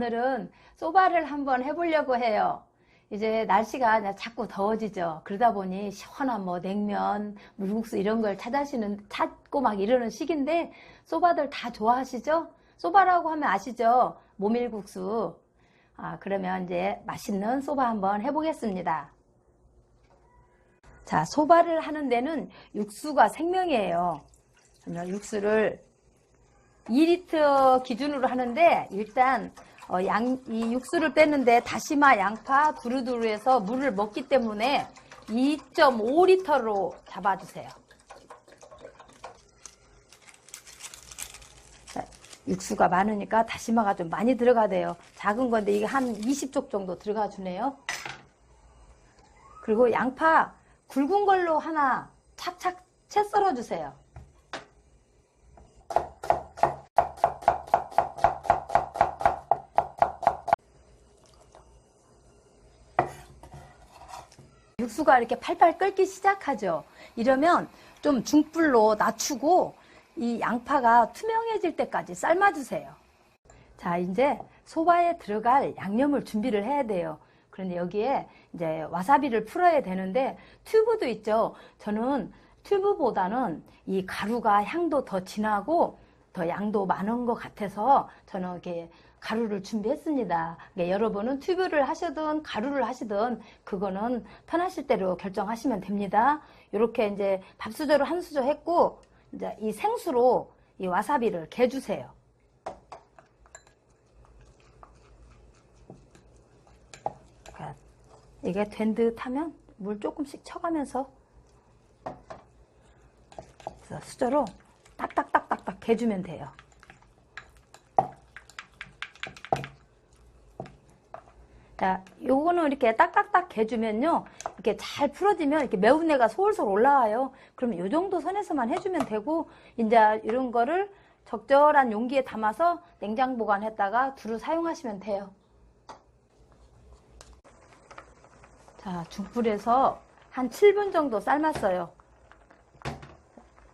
오늘은 소바를 한번 해보려고 해요. 이제 날씨가 자꾸 더워지죠. 그러다 보니 시원한 뭐 냉면, 물국수 이런 걸 찾아시는, 찾고 막 이러는 시기인데, 소바들 다 좋아하시죠? 소바라고 하면 아시죠? 모밀국수. 아, 그러면 이제 맛있는 소바 한번 해보겠습니다. 자, 소바를 하는 데는 육수가 생명이에요. 그러면 육수를 2리터 기준으로 하는데 일단 어, 양, 이 육수를 빼는데 다시마, 양파, 두루두루해서 물을 먹기 때문에 2.5리터로 잡아주세요. 자, 육수가 많으니까 다시마가 좀 많이 들어가야 돼요. 작은 건데 이게 한 20쪽 정도 들어가 주네요. 그리고 양파 굵은 걸로 하나 착착 채 썰어 주세요. 육수가 이렇게 팔팔 끓기 시작하죠. 이러면 좀 중불로 낮추고 이 양파가 투명해질 때까지 삶아주세요. 자, 이제 소바에 들어갈 양념을 준비를 해야 돼요. 그런데 여기에 이제 와사비를 풀어야 되는데 튜브도 있죠. 저는 튜브보다는 이 가루가 향도 더 진하고 더 양도 많은 것 같아서 저는 이렇게 가루를 준비했습니다. 그러니까 여러분은 튜브를 하시든 가루를 하시든 그거는 편하실 대로 결정하시면 됩니다. 이렇게 이제 밥 수저로 한 수저 했고 이제 이 생수로 이 와사비를 개 주세요. 그러니까 이게 된 듯 하면 물 조금씩 쳐가면서 수저로 딱딱딱딱딱 개주면 돼요. 자, 요거는 이렇게 딱딱딱 개주면요. 이렇게 잘 풀어지면 이렇게 매운내가 솔솔 올라와요. 그럼 요 정도 선에서만 해주면 되고, 이제 이런 거를 적절한 용기에 담아서 냉장 보관했다가 두루 사용하시면 돼요. 자, 중불에서 한 7분 정도 삶았어요.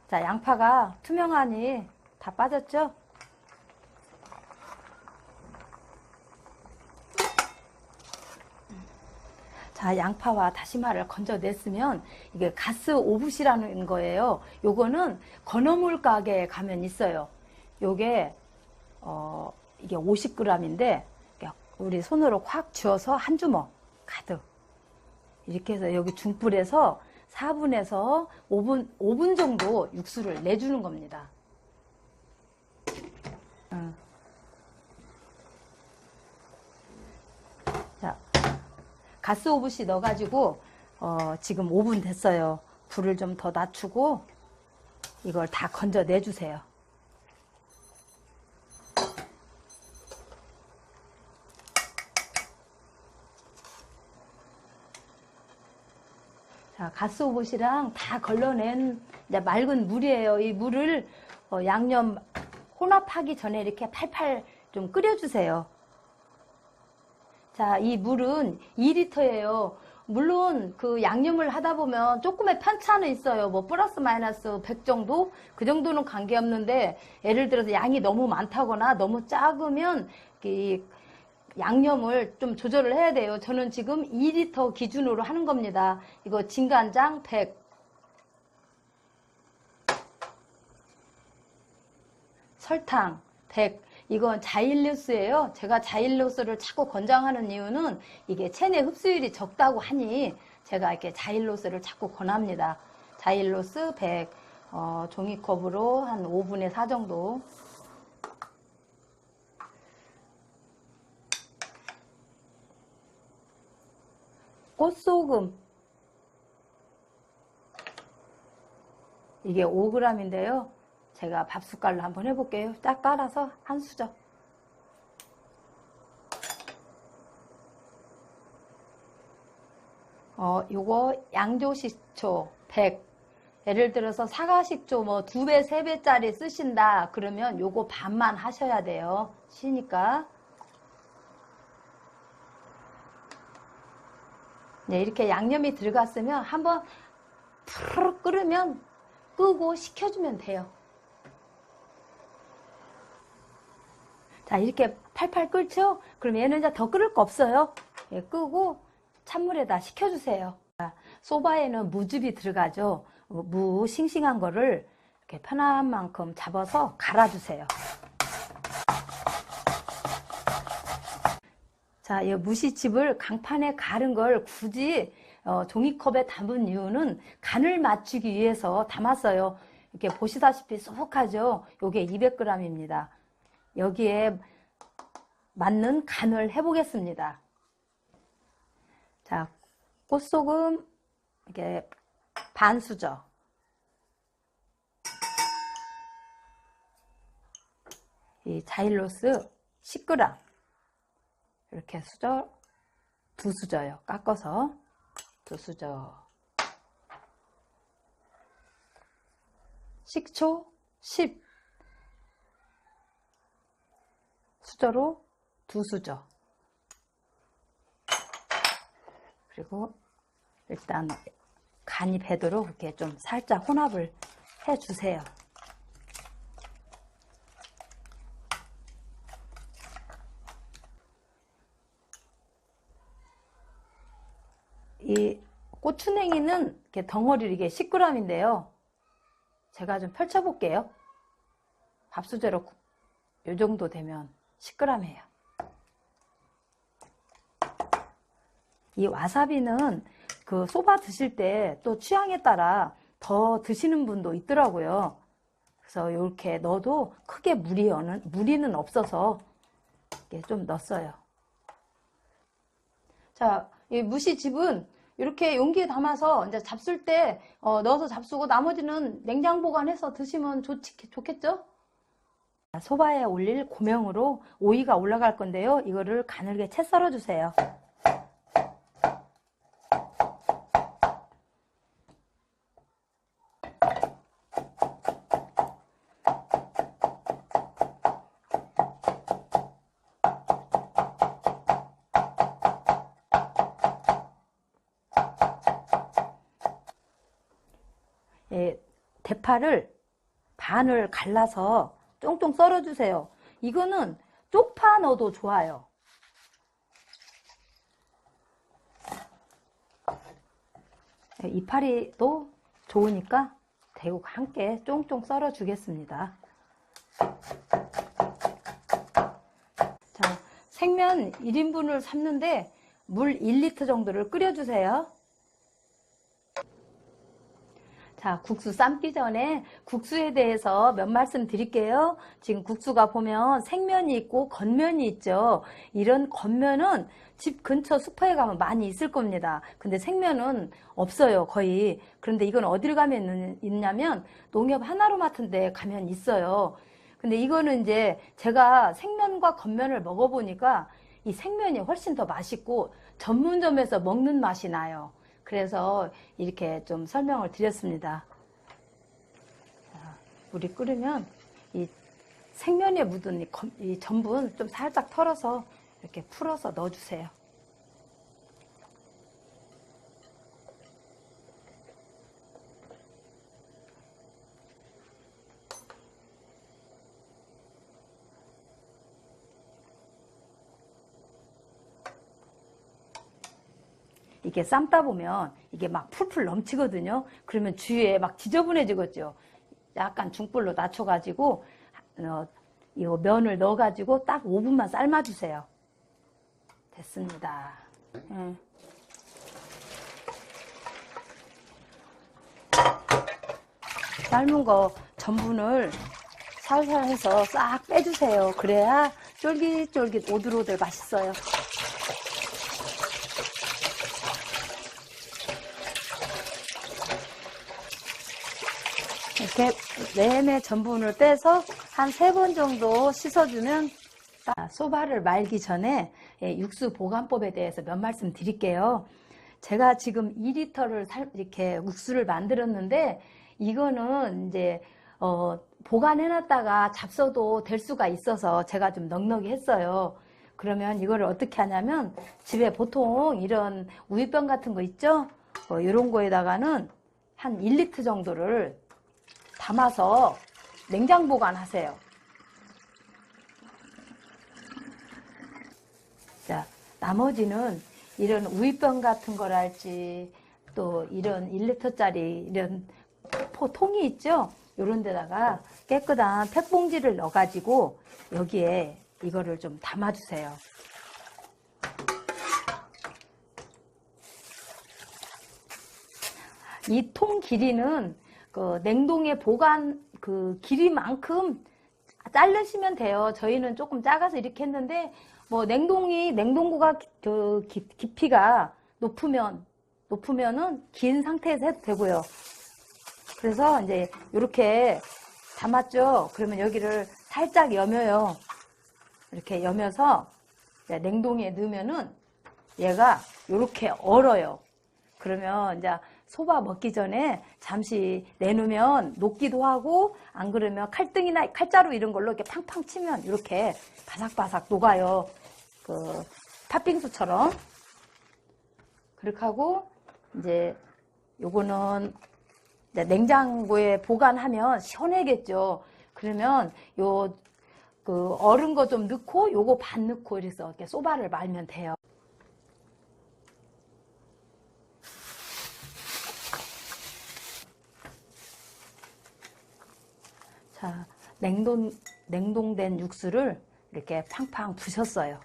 자, 양파가 투명하니 다 빠졌죠? 자, 양파와 다시마를 건져냈으면 이게 가스 오붓이라는 거예요. 요거는 건어물 가게에 가면 있어요. 요게 어 이게 50g인데 우리 손으로 확 쥐어서 한 주먹 가득 이렇게 해서 여기 중불에서 4분에서 5분 5분 정도 육수를 내주는 겁니다. 응. 자, 가스 오브시 넣어가지고 어, 지금 5분 됐어요. 불을 좀 더 낮추고 이걸 다 건져 내주세요. 자, 가스 오브시랑 다 걸러낸 이제 맑은 물이에요. 이 물을 어, 양념 혼합하기 전에 이렇게 팔팔 좀 끓여주세요. 자, 이 물은 2리터예요. 물론 그 양념을 하다 보면 조금의 편차는 있어요. 뭐 플러스 마이너스 100 정도? 그 정도는 관계없는데 예를 들어서 양이 너무 많다거나 너무 작으면 이 양념을 좀 조절을 해야 돼요. 저는 지금 2리터 기준으로 하는 겁니다. 이거 진간장 100 설탕 100 이건 자일로스예요. 제가 자일로스를 자꾸 권장하는 이유는 이게 체내 흡수율이 적다고 하니 제가 이렇게 자일로스를 자꾸 권합니다. 자일로스 100 어, 종이컵으로 한 5분의 4 정도 꽃소금 이게 5g인데요. 제가 밥 숟갈로 한번 해볼게요. 딱 깔아서 한 수저. 어, 요거 양조식초 100. 예를 들어서 사과식초 뭐 두 배, 세 배짜리 쓰신다. 그러면 요거 반만 하셔야 돼요. 쉬니까. 네, 이렇게 양념이 들어갔으면 한번 푸르 끓으면 끄고 식혀주면 돼요. 자, 자, 이렇게 팔팔 끓죠? 그럼 얘는 이제 더 끓을 거 없어요. 예, 끄고 찬물에다 식혀주세요. 자, 소바에는 무즙이 들어가죠. 어, 무 싱싱한 거를 이렇게 편한 만큼 잡아서 갈아주세요. 자, 이 무시칩을 강판에 갈은 걸 굳이 어, 종이컵에 담은 이유는 간을 맞추기 위해서 담았어요. 이렇게 보시다시피 쏙하죠? 요게 200g입니다. 여기에 맞는 간을 해보겠습니다. 자, 꽃소금 이렇게 반 수저. 이 자일로스 10g. 이렇게 수저 두 수저요. 깎아서 두 수저. 식초 10 수저로 두 수저. 그리고 일단 간이 배도록 이렇게 좀 살짝 혼합을 해 주세요. 이 고추냉이는 이렇게 덩어리 이게 10g인데요. 제가 좀 펼쳐 볼게요. 밥수저로 이 정도 되면 10g이에요. 이 와사비는 그 소바 드실 때 또 취향에 따라 더 드시는 분도 있더라고요. 그래서 이렇게 넣어도 크게 무리는, 무리는 없어서 좀 넣었어요. 자, 이 무시집은 이렇게 용기에 담아서 이제 잡술 때 어, 넣어서 잡수고 나머지는 냉장 보관해서 드시면 좋지, 좋겠죠? 소바에 올릴 고명으로 오이가 올라갈 건데요. 이거를 가늘게 채 썰어 주세요. 예, 대파를 반을 갈라서 쫑쫑 썰어 주세요. 이거는 쪽파 넣어도 좋아요. 예, 이파리도 좋으니까 대고 함께 쫑쫑 썰어 주겠습니다. 자, 생면 1인분을 삶는데 물 1리터 정도를 끓여 주세요. 자, 국수 삶기 전에 국수에 대해서 몇 말씀 드릴게요. 지금 국수가 보면 생면이 있고 겉면이 있죠. 이런 겉면은 집 근처 슈퍼에 가면 많이 있을 겁니다. 근데 생면은 없어요, 거의. 그런데 이건 어디를 가면 있냐면 농협 하나로마트 데 가면 있어요. 근데 이거는 이제 제가 생면과 겉면을 먹어보니까 이 생면이 훨씬 더 맛있고 전문점에서 먹는 맛이 나요. 그래서 이렇게 좀 설명을 드렸습니다. 자, 물이 끓으면 이 생면에 묻은 이 전분 좀 살짝 털어서 이렇게 풀어서 넣어주세요. 이게 삶다 보면 이게 막 풀풀 넘치거든요. 그러면 주위에 막 지저분해지겠죠. 약간 중불로 낮춰가지고 어, 이 면을 넣어가지고 딱 5분만 삶아주세요. 됐습니다. 예. 삶은 거 전분을 살살 해서 싹 빼주세요. 그래야 쫄깃쫄깃 오들오들 맛있어요. 이렇게 내내 전분을 빼서 한 세 번 정도 씻어주면 딱 소바를 말기 전에 예, 육수 보관법에 대해서 몇 말씀 드릴게요. 제가 지금 2리터를 이렇게 육수를 만들었는데 이거는 이제 어, 보관해놨다가 잡숴도 될 수가 있어서 제가 좀 넉넉히 했어요. 그러면 이거를 어떻게 하냐면 집에 보통 이런 우유병 같은 거 있죠? 어, 이런 거에다가는 한 1리터 정도를 담아서 냉장 보관하세요. 자, 나머지는 이런 우유병 같은 거랄지 또 이런 1리터짜리 이런 포, 통이 있죠? 요런 데다가 깨끗한 팩봉지를 넣어가지고 여기에 이거를 좀 담아주세요. 이 통 길이는 그 냉동에 보관 그 길이만큼 자르시면 돼요. 저희는 조금 작아서 이렇게 했는데 뭐 냉동이 냉동고가 기- 그 기- 깊이가 높으면 높으면은 긴 상태에서 해도 되고요. 그래서 이제 이렇게 담았죠. 그러면 여기를 살짝 여며요. 이렇게 이제 냉동에 넣으면은 얘가 이렇게 얼어요. 그러면 이제 소바 먹기 전에 잠시 내놓으면 녹기도 하고 안 그러면 칼등이나 칼자루 이런 걸로 이렇게 팡팡 치면 이렇게 바삭바삭 녹아요. 그 팥빙수처럼. 그렇게 하고 이제 요거는 이제 냉장고에 보관하면 시원하겠죠. 그러면 요 그 얼은 거 좀 넣고 요거 반 넣고 이래서 이렇게 소바를 말면 돼요. 자, 냉동, 냉동된 육수를 이렇게 팡팡 부셨어요.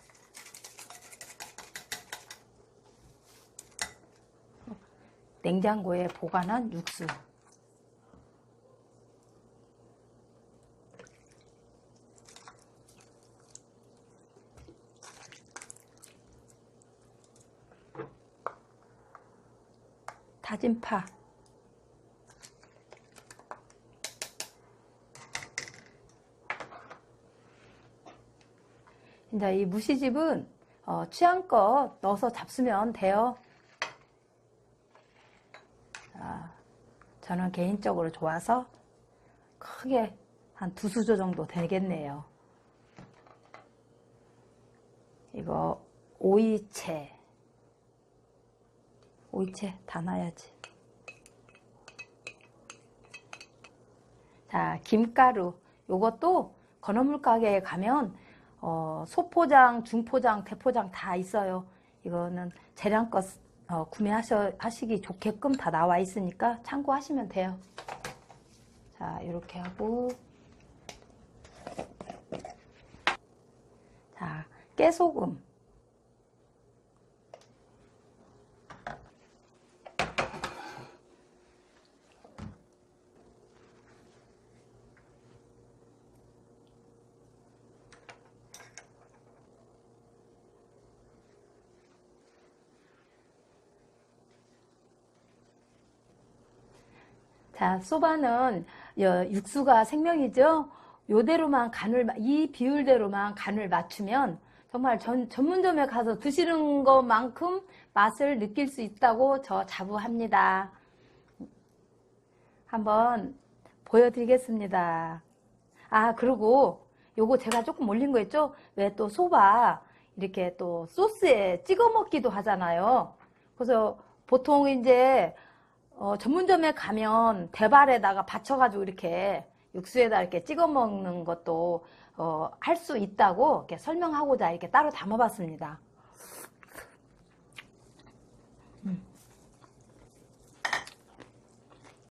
냉장고에 보관한 육수. 다진 파. 이제 이 무시집은 어, 취향껏 넣어서 잡수면 돼요. 자, 저는 개인적으로 좋아서 크게 한 두 수저 정도 되겠네요. 이거 오이채. 오이채 다 놔야지. 자, 김가루. 요것도 건어물 가게에 가면 어, 소포장, 중포장, 대포장 다 있어요. 이거는 재량껏 어, 구매하시기 좋게끔 다 나와 있으니까 참고하시면 돼요. 자, 이렇게 하고 자, 깨소금 자, 소바는 여- 육수가 생명이죠. 요대로만 간을 마- 이 비율대로만 간을 맞추면 정말 전, 전문점에 가서 드시는 것만큼 맛을 느낄 수 있다고 저 자부합니다. 한번 보여드리겠습니다. 아, 그리고 요거 제가 조금 올린 거 있죠? 왜 또 소바 이렇게 또 소스에 찍어 먹기도 하잖아요. 그래서 보통 이제 어, 전문점에 가면 대발에다가 받쳐가지고 이렇게 육수에다 이렇게 찍어 먹는 것도 어, 할 수 있다고 이렇게 설명하고자 이렇게 따로 담아봤습니다.